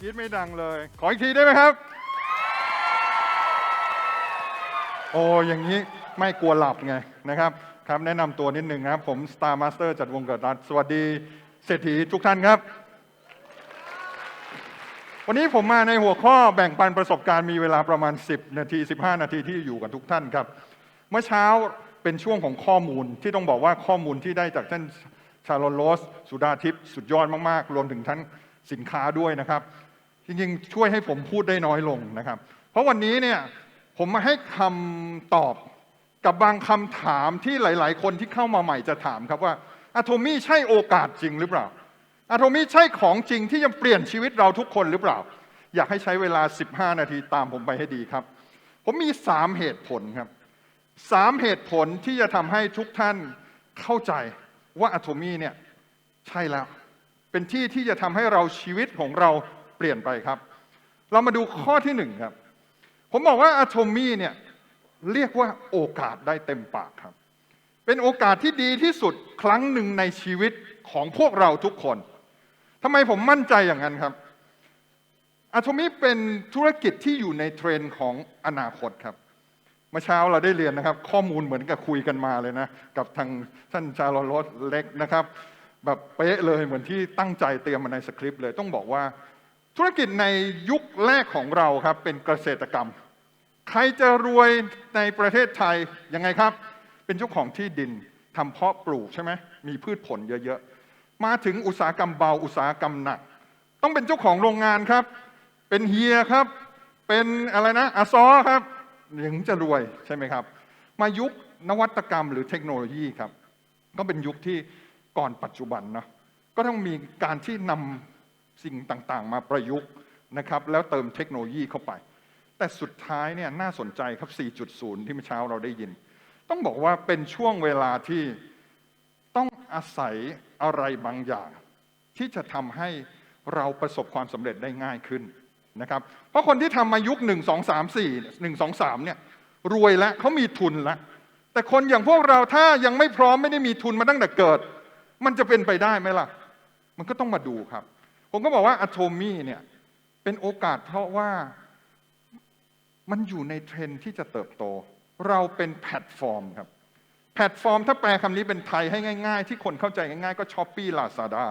กรีดไม่ดังเลย ขออีกทีได้ไหมครับ โอ้อย่างนี้ไม่กลัวหลับไงนะครับ ครับแนะนำตัวนิดหนึ่งนะครับ ผม Star Master จัดวงเกิดรัฐสวัสดีเศรษฐีทุกท่านครับ วันนี้ผมมาในหัวข้อแบ่งปันประสบการณ์มีเวลาประมาณ 10 นาที 15 นาทีที่อยู่กับทุกท่านครับ เมื่อเช้าเป็นช่วงของข้อมูลที่ต้องบอกว่าข้อมูลที่ได้จากท่านชาลอนโรส สุดาทิพย์สุดยอดมาก ๆ รวมถึงทั้งสินค้าด้วยนะครับ จริงๆ ช่วยให้ผมพูดได้น้อยลงนะครับ เพราะวันนี้เนี่ยผมมาให้คำตอบกับบางคำถามที่หลาย ๆ คนที่เข้ามาใหม่จะถามครับว่าอะโทมี่ใช่โอกาสจริงหรือเปล่าอะโทมี่ใช่ของจริงที่จะเปลี่ยนชีวิตเราทุกคนหรือเปล่า อยากให้ใช้เวลา 15 นาทีตามผมไปให้ดีครับ ผมมี 3 เหตุผลครับสามเหตุผลที่จะทำให้ทุกท่านเข้าใจว่าอะโทมี่เนี่ยใช่แล้ว เป็นที่ที่จะทำให้เราชีวิตของเรา เปลี่ยนไปครับ เรามาดูข้อที่หนึ่งครับ ผมบอกว่าอะโทมี่เนี่ยเรียกว่าโอกาสได้เต็มปากครับ เป็นโอกาสที่ดีที่สุดครั้งหนึ่งในชีวิตของพวกเราทุกคนทำไมผมมั่นใจอย่างนั้นครับอะโทมี่เป็นธุรกิจที่อยู่ในเทรนด์ของอนาคตครับเมื่อเช้าเราได้เรียนนะครับ ข้อมูลเหมือนกับคุยกันมาเลยนะ กับทางท่านชาลอรสเล็กนะครับ แบบเป๊ะเลยเหมือนที่ตั้งใจเตรียมมาในสคริปต์เลย ต้องบอกว่า ธุรกิจในยุคแรกของเราครับเป็นเกษตรกรรม ใครจะรวยในประเทศไทยยังไงครับ เป็นเจ้าของที่ดินทำเพาะปลูกใช่ไหมมีพืชผลเยอะๆ มาถึงอุตสาหกรรมเบาอุตสาหกรรมหนัก ต้องเป็นเจ้าของโรงงานครับ เป็นเฮียครับ เป็นอะไรนะอาซอครับถึงจะรวยใช่ไหมครับ มายุคนวัตกรรมหรือเทคโนโลยีครับ ก็เป็นยุคที่ก่อนปัจจุบันเนาะก็ต้องมีการที่นำ สิ่งต่างๆ มาประยุกต์นะครับแล้วเติมเทคโนโลยีเข้าไป แต่สุดท้ายเนี่ยน่าสนใจครับ 4.0 ที่เมื่อเช้าเราได้ยิน ต้องบอกว่าเป็นช่วงเวลาที่ต้องอาศัยอะไรบางอย่าง ที่จะทำให้เราประสบความสำเร็จได้ง่ายขึ้นนะครับเพราะคนที่ทำมายุค 1 2 3 4 1 2 3เนี่ยรวยแล้วเขามีทุนแล้วแต่คนอย่างพวกเราถ้ายังไม่พร้อมไม่ได้มีทุนมาตั้งแต่เกิด มันจะเป็นไปได้ไหมล่ะ มันก็ต้องมาดูครับ ผมก็บอกว่าอะโทมี่เนี่ยเป็นโอกาสเพราะว่ามันอยู่ในเทรนที่จะเติบโต เราเป็นแพลตฟอร์มครับ แพลตฟอร์มถ้าแปลคำนี้เป็นไทยให้ง่าย ๆ ที่คนเข้าใจง่ายๆ ก็ช้อปปี้ลาซาด้า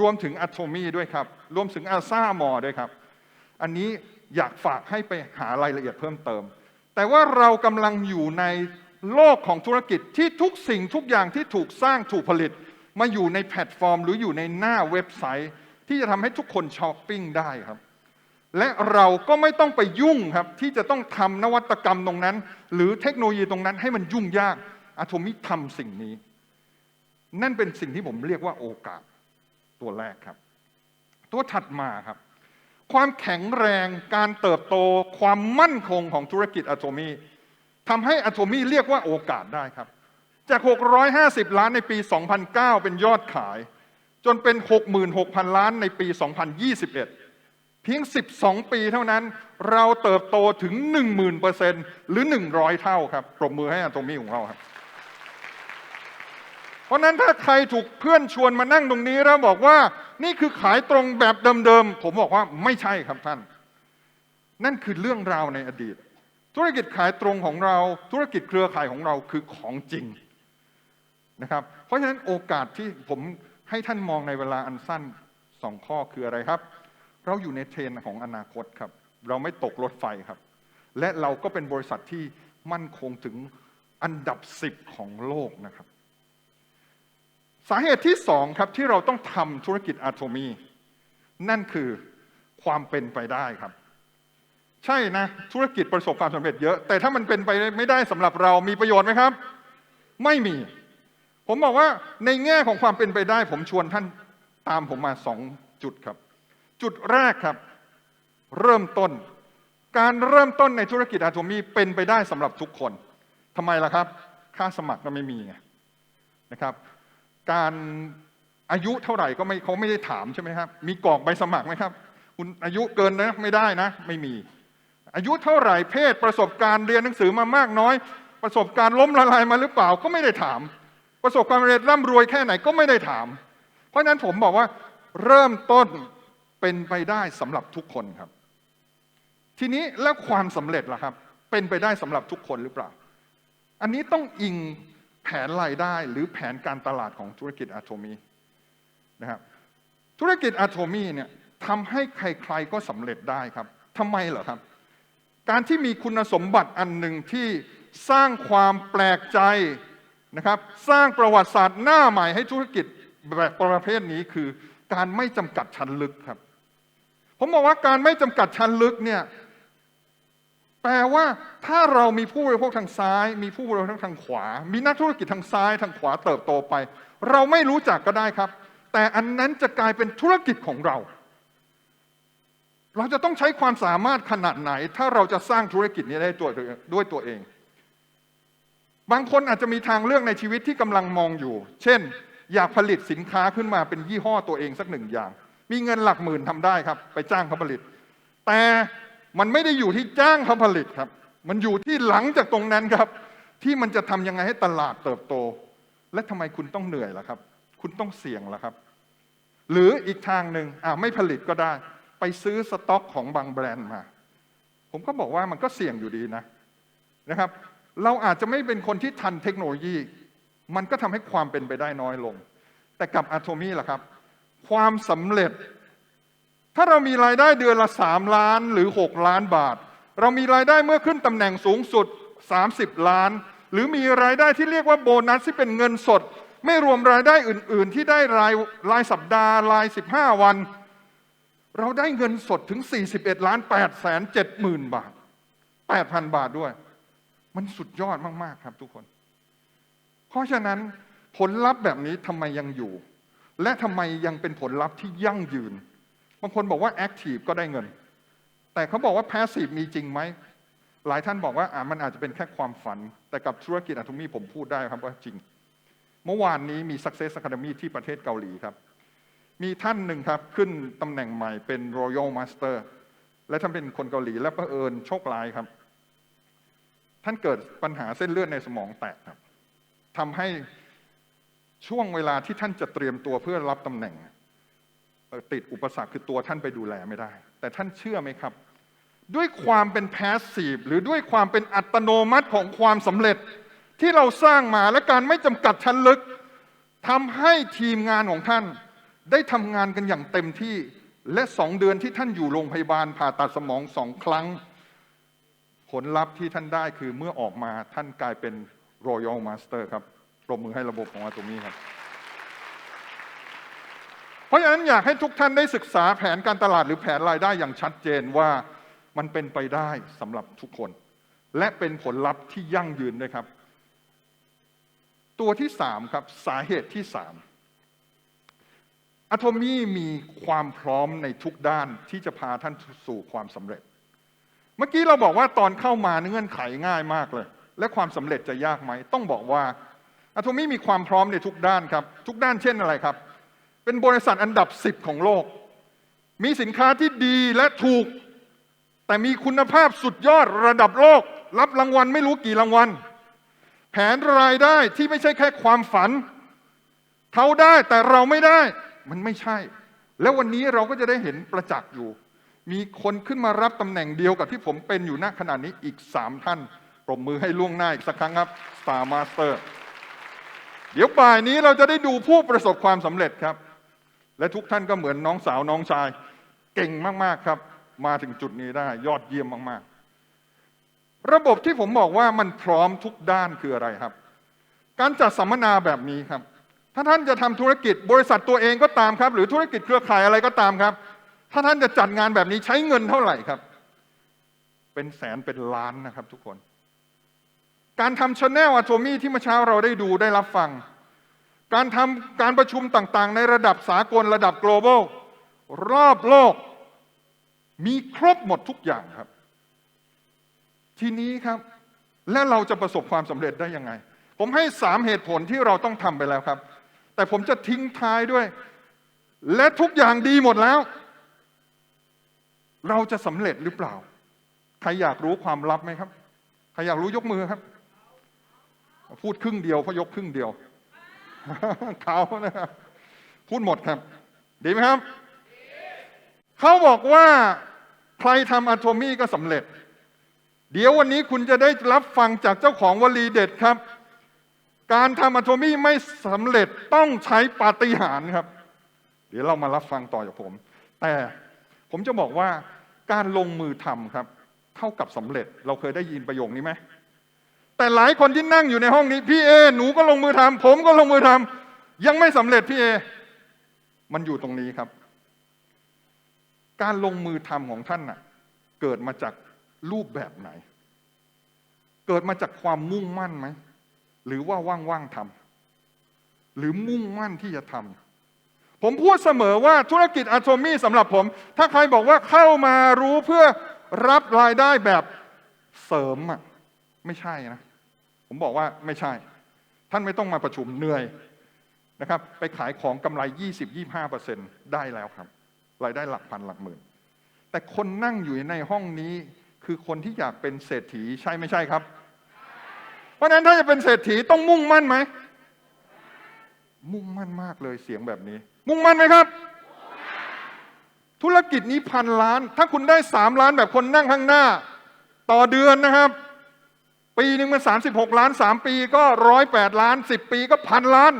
รวมถึงอะโทมี่ด้วยครับ รวมถึงอาซามอด้วยครับ อันนี้อยากฝากให้ไปหารายละเอียดเพิ่มเติม แต่ว่าเรากำลังอยู่ในโลกของธุรกิจที่ทุกสิ่งทุกอย่างที่ถูกสร้างถูกผลิต มาอยู่ในแพลตฟอร์ม หรืออยู่ในหน้าเว็บไซต์ ที่จะทำให้ทุกคนช้อปปิ้งได้ครับ และเราก็ไม่ต้องไปยุ่งครับ ที่จะต้องทำนวัตกรรมตรงนั้น หรือเทคโนโลยีตรงนั้นให้มันยุ่งยากอะโทมิทำสิ่งนี้ นั่นเป็นสิ่งที่ผมเรียกว่าโอกาสตัวแรกครับ ตัวถัดมาครับ ความแข็งแรงการเติบโต ความมั่นคงของธุรกิจอะโทมีทำให้อะโทมีเรียกว่าโอกาสได้ครับ จาก 650 ล้านในปี 2009 เป็นยอดขาย จนเป็น 66,000 ล้านในปี 2021 เพียง 12 ปีเท่านั้นเราเติบโตถึง 10,000%หรือ 100 เท่าครับปรบมือให้อะโทมี่ของเราครับ เพราะนั้นถ้าใครถูกเพื่อนชวนมานั่งตรงนี้แล้วบอกว่านี่คือขายตรงแบบเดิมๆ ผมบอกว่าไม่ใช่ครับท่าน นั่นคือเรื่องราวในอดีต ธุรกิจขายตรงของเรา ธุรกิจเครือข่ายของเราคือของจริงนะครับ เพราะฉะนั้นโอกาสที่ผม ให้ท่านมองในเวลาอันสั้นสองข้อคืออะไรครับ เราอยู่ในเทรนของอนาคตครับ เราไม่ตกรถไฟครับ และเราก็เป็นบริษัทที่มั่นคงถึงอันดับสิบของโลกนะครับ สาเหตุที่สองครับที่เราต้องทำธุรกิจอะโทมี นั่นคือความเป็นไปได้ครับ ใช่นะ ธุรกิจประสบความสำเร็จเยอะ แต่ถ้ามันเป็นไปไม่ได้สำหรับเรามีประโยชน์ไหมครับ ไม่มี ผมบอกว่าในแง่ของความเป็นไปได้ ผมชวนท่านตามผมมาสองจุดครับ จุดแรกครับ เริ่มต้น การเริ่มต้นในธุรกิจอะโทมีเป็นไปได้สำหรับทุกคนทำไมล่ะครับ ค่าสมัครก็ไม่มีไงนะครับ การอายุเท่าไหร่ก็ไม่เขาไม่ได้ถามใช่ไหมครับ มีกรอกใบสมัครไหมครับ คุณอายุเกินนะไม่ได้นะ ไม่มี อายุเท่าไหร่เพศประสบการณ์เรียนหนังสือมามากน้อย ประสบการณ์ล้มละลายมาหรือเปล่าก็ไม่ได้ถาม ประสบความสำเร็จร่ำรวยแค่ไหนก็ไม่ได้ถาม เพราะนั้นผมบอกว่าเริ่มต้นเป็นไปได้สำหรับทุกคนครับ ทีนี้แล้วความสำเร็จล่ะครับ เป็นไปได้สำหรับทุกคนหรือเปล่า อันนี้ต้องอิงแผนรายได้หรือแผนการตลาดของธุรกิจอะโทมีนะครับธุรกิจอะโทมีเนี่ยทำให้ใครๆก็สำเร็จได้ครับทำไมเหรอครับ การที่มีคุณสมบัติอันหนึ่งที่สร้างความแปลกใจ นะครับ สร้างประวัติศาสตร์หน้าใหม่ให้ธุรกิจแบบประเภทนี้คือการไม่จำกัดชั้นลึกครับ ผมบอกว่าการไม่จำกัดชั้นลึกเนี่ยแปลว่าถ้าเรามีผู้บริโภคทางซ้าย มีผู้บริโภคทางขวา มีนักธุรกิจทางซ้ายทางขวาเติบโตไป เราไม่รู้จักก็ได้ครับ แต่อันนั้นจะกลายเป็นธุรกิจของเรา เราจะต้องใช้ความสามารถขนาดไหน ถ้าเราจะสร้างธุรกิจนี้ได้ตัวด้วยตัวเอง บางคนอาจจะมีทางเลือกในชีวิตที่กำลังมองอยู่ เช่น อยากผลิตสินค้าขึ้นมาเป็นยี่ห้อตัวเองสักหนึ่งอย่าง มีเงินหลักหมื่นทำได้ครับ ไปจ้างเขาผลิต แต่มันไม่ได้อยู่ที่จ้างเขาผลิตครับ มันอยู่ที่หลังจากตรงนั้นครับ ที่มันจะทำยังไงให้ตลาดเติบโต และทำไมคุณต้องเหนื่อยล่ะครับ คุณต้องเสี่ยงล่ะครับ หรืออีกทางหนึ่งอ่าไม่ผลิตก็ได้ ไปซื้อสต็อกของบางแบรนด์มา ผมก็บอกว่ามันก็เสี่ยงอยู่ดีนะนะครับ เราอาจจะไม่เป็นคนที่ทันเทคโนโลยี มันก็ทำให้ความเป็นไปได้น้อยลง แต่กับอะโทมี่ล่ะครับ ความสำเร็จ ถ้าเรามีรายได้เดือนละ 3 ล้านหรือ 6 ล้านบาท เรามีรายได้เมื่อขึ้นตำแหน่งสูงสุด 30 ล้าน หรือมีรายได้ที่เรียกว่าโบนัสที่เป็นเงินสด ไม่รวมรายได้อื่น ๆ ที่ได้รายรายสัปดาห์ราย 15 วัน เราได้เงินสดถึง 41ล้าน8แสน7หมื่นบาท 8,000 บาทด้วย มันสุดยอดมากๆครับทุกคน เพราะฉะนั้นผลลัพธ์แบบนี้ทำไมยังอยู่ และทำไมยังเป็นผลลัพธ์ที่ยั่งยืน บางคนบอกว่าแอคทีฟก็ได้เงิน แต่เขาบอกว่าแพสซีฟมีจริงไหม หลายท่านบอกว่าอ่ามันอาจจะเป็นแค่ความฝัน แต่กับธุรกิจอะทูมี่ผมพูดได้ครับว่าจริง เมื่อวานนี้มี Success Academy ที่ประเทศเกาหลีครับ มีท่านหนึ่งครับขึ้นตำแหน่งใหม่เป็น Royal Master และท่านเป็นคนเกาหลีและประเอิญโชคร้ายครับ ท่านเกิดปัญหาเส้นเลือดในสมองแตกครับทำให้ช่วงเวลาที่ท่านจะเตรียมตัวเพื่อรับตำแหน่ง ติดอุปสรรคคือตัวท่านไปดูแลไม่ได้ แต่ท่านเชื่อไหมครับ ด้วยความเป็นแพสซีฟหรือด้วยความเป็นอัตโนมัติของความสำเร็จที่เราสร้างมาและการไม่จำกัดชั้นลึกทำให้ทีมงานของท่านได้ทำงานกันอย่างเต็มที่และสองเดือนที่ท่านอยู่โรงพยาบาลผ่าตัดสมองสองครั้ง ผลลัพธ์ที่ท่านได้คือเมื่อออกมาท่านกลายเป็น Royal Master ครับปรบมือให้ระบบของอาตมีครับเพราะฉะนั้นอยากให้ทุกท่านได้ศึกษาแผนการตลาดหรือแผนรายได้อย่างชัดเจนว่ามันเป็นไปได้สำหรับทุกคน และเป็นผลลัพธ์ที่ยั่งยืนด้วยครับ ตัวที่สามครับสาเหตุที่สามอะโทมี่มีความพร้อมในทุกด้านที่จะพาท่านสู่ความสำเร็จ เมื่อกี้เราบอกว่าตอนเข้ามาเงื่อนไขง่ายมากเลย และความสำเร็จจะยากไหม ต้องบอกว่าอะโทมี่มีความพร้อมในทุกด้านครับ ทุกด้านเช่นอะไรครับ เป็นบริษัทอันดับสิบของโลก มีสินค้าที่ดีและถูก แต่มีคุณภาพสุดยอดระดับโลก รับรางวัลไม่รู้กี่รางวัล แผนรายได้ที่ไม่ใช่แค่ความฝันเขาได้แต่เราไม่ได้ มันไม่ใช่ แล้ววันนี้เราก็จะได้เห็นประจักษ์อยู่ มีคนขึ้นมารับตำแหน่งเดียวกับที่ผมเป็นอยู่ณขณะนี้อีกสามท่านปรบมือให้ล่วงหน้าอีกสักครั้งครับ Star Master เดี๋ยวบ่ายนี้เราจะได้ดูผู้ประสบความสำเร็จครับ และทุกท่านก็เหมือนน้องสาวน้องชาย เก่งมากๆครับ มาถึงจุดนี้ได้ยอดเยี่ยมมากๆ ระบบที่ผมบอกว่ามันพร้อมทุกด้านคืออะไรครับ การจัดสัมมนาแบบนี้ครับ ถ้าท่านจะทำธุรกิจบริษัทตัวเองก็ตามครับ หรือธุรกิจเครือข่ายอะไรก็ตามครับ ถ้าท่านจะจัดงานแบบนี้ใช้เงินเท่าไหร่ครับ เป็นแสนเป็นล้านนะครับ ทุกคน การทำชแนลอะโทมี่ที่เมื่อเช้าเราได้ดูได้รับฟัง การทำการประชุมต่างๆ ในระดับสากลระดับ global รอบโลก มีครบหมดทุกอย่างครับ ทีนี้ครับ และเราจะประสบความสำเร็จได้ยังไง ผมให้สามเหตุผลที่เราต้องทำไปแล้วครับ แต่ผมจะทิ้งท้ายด้วย และทุกอย่างดีหมดแล้ว เราจะสำเร็จหรือเปล่า ใครอยากรู้ความลับไหมครับ ใครอยากรู้ยกมือครับ พูดครึ่งเดียวเพราะยกครึ่งเดียวเขานะครับพูดหมดครับ ดีไหมครับ เขาบอกว่าใครทำอะโทมี่ก็สำเร็จ เดี๋ยววันนี้คุณจะได้รับฟังจากเจ้าของวลีเด็ดครับ การทำอะโทมี่ไม่สำเร็จต้องใช้ปาฏิหาริย์ครับ เดี๋ยวเรามารับฟังต่อจากผม แต่ผมจะบอกว่า การลงมือทำครับ เท่ากับสำเร็จเราเคยได้ยินประโยคนี้ไหมแต่หลายคนที่นั่งอยู่ในห้องนี้ พี่เอ หนูก็ลงมือทำผมก็ลงมือทำยังไม่สำเร็จพี่เอ มันอยู่ตรงนี้ครับ การลงมือทำของท่านน่ะ เกิดมาจากรูปแบบไหน เกิดมาจากความมุ่งมั่นไหมหรือว่าว่างๆทำหรือมุ่งมั่นที่จะทำ ผมพูดเสมอว่าธุรกิจอะโทมี่สำหรับผม ถ้าใครบอกว่าเข้ามารู้เพื่อรับรายได้แบบเสริมอะไม่ใช่นะ ผมบอกว่าไม่ใช่ ท่านไม่ต้องมาประชุมเหนื่อยนะครับ ไปขายของกำไร 20-25%ได้แล้วครับ รายได้หลักพันหลักหมื่น แต่คนนั่งอยู่ในห้องนี้คือคนที่อยากเป็นเศรษฐีใช่ไม่ใช่ครับ เพราะฉะนั้นถ้าจะเป็นเศรษฐีต้องมุ่งมั่นไหม มุ่งมั่นมากเลยเสียงแบบนี้ มุ่งมั่นไหมครับ ธุรกิจนี้พันล้าน ถ้าคุณได้สามล้านแบบคนนั่งข้างหน้า ต่อเดือนนะครับ ปีหนึ่งมันสามสิบหกล้านสามปีก็ร้อยแปดล้านสิบปีก็พันล้าน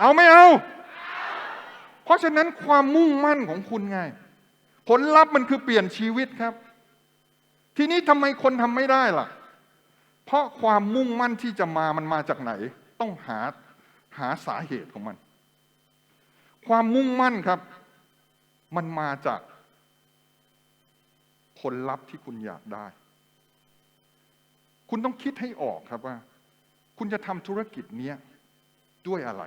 เอาไม่เอา เพราะฉะนั้นความมุ่งมั่นของคุณไง ผลลัพธ์มันคือเปลี่ยนชีวิตครับ ทีนี้ทำไมคนทำไม่ได้ล่ะ เพราะความมุ่งมั่นที่จะมามันมาจากไหน ต้องหาหาสาเหตุของมัน ความมุ่งมั่นครับ มันมาจากผลลัพธ์ที่คุณอยากได้ คุณต้องคิดให้ออกครับว่า คุณจะทำธุรกิจนี้ด้วยอะไร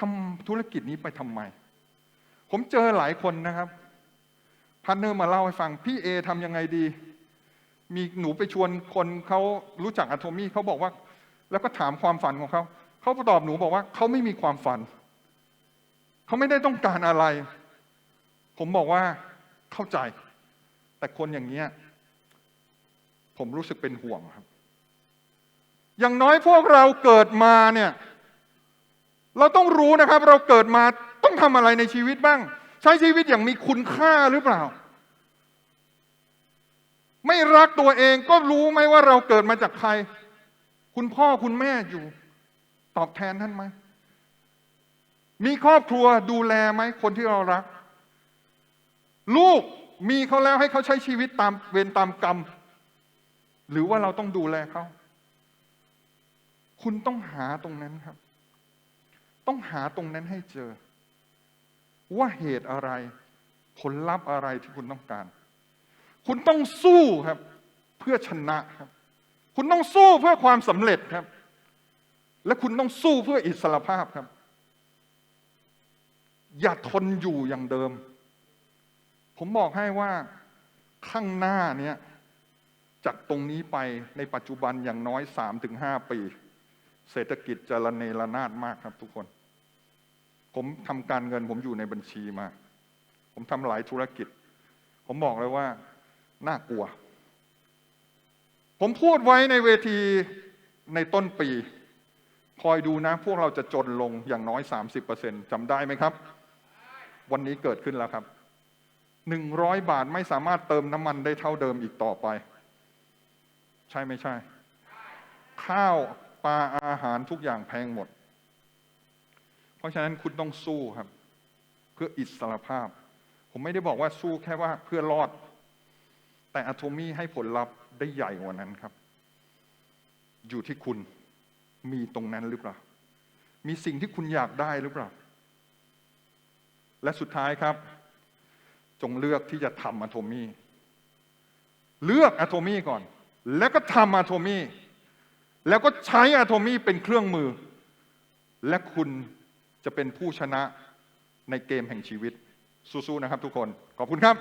ทำธุรกิจนี้ไปทำไม ผมเจอหลายคนนะครับพาร์ทเนอร์มาเล่าให้ฟัง พี่เอทำยังไงดี มีหนูไปชวนคนเขารู้จักอะโทมี่เขาบอกว่า แล้วก็ถามความฝันของเขา เขาตอบหนูบอกว่าเขาไม่มีความฝัน เขาไม่ได้ต้องการอะไร ผมบอกว่าเข้าใจ แต่คนอย่างเนี้ยผมรู้สึกเป็นห่วงครับ อย่างน้อยพวกเราเกิดมาเนี่ย เราต้องรู้นะครับ เราเกิดมาต้องทำอะไรในชีวิตบ้าง ใช้ชีวิตอย่างมีคุณค่าหรือเปล่า ไม่รักตัวเองก็รู้ไหมว่าเราเกิดมาจากใคร คุณพ่อคุณแม่อยู่ ตอบแทนท่านไหม มีครอบครัวดูแลไหมคนที่เรารัก ลูกมีเขาแล้วให้เขาใช้ชีวิตตามเวรตามกรรม หรือว่าเราต้องดูแลเขาคุณต้องหาตรงนั้นครับ ต้องหาตรงนั้นให้เจอ ว่าเหตุอะไร ผลลัพธ์อะไรที่คุณต้องการ คุณต้องสู้ครับ เพื่อชนะครับ คุณต้องสู้เพื่อความสำเร็จครับ และคุณต้องสู้เพื่ออิสรภาพครับ อย่าทนอยู่อย่างเดิม ผมบอกให้ว่าข้างหน้าเนี้ยจากตรงนี้ไปในปัจจุบันอย่างน้อยสามถึงห้าปี เศรษฐกิจจะระเนระนาดมากครับทุกคน ผมทำการเงินผมอยู่ในบัญชีมา ผมทำหลายธุรกิจ ผมบอกเลยว่า น่ากลัว ผมพูดไว้ในเวทีในต้นปี คอยดูนะ พวกเราจะจนลงอย่างน้อย 30%จำได้ไหมครับ วันนี้เกิดขึ้นแล้วครับหนึ่งร้อยบาทไม่สามารถเติมน้ำมันได้เท่าเดิมอีกต่อไป ใช่ไม่ใช่ ข้าวปลาอาหารทุกอย่างแพงหมด เพราะฉะนั้นคุณต้องสู้ครับ เพื่ออิสรภาพ ผมไม่ได้บอกว่าสู้แค่ว่าเพื่อรอด แต่อะโทมี่ให้ผลลัพธ์ ได้ใหญ่กว่านั้นครับ อยู่ที่คุณมีตรงนั้นหรือเปล่า มีสิ่งที่คุณอยากได้หรือเปล่า และสุดท้ายครับ จงเลือกที่จะทำอะโทมี่เลือกอะโทมี่ก่อน แล้วก็ทำอะโทมี่แล้วก็ใช้อะโทมี่เป็นเครื่องมือ และคุณจะเป็นผู้ชนะในเกมแห่งชีวิตสู้ๆนะครับทุกคน ขอบคุณครับ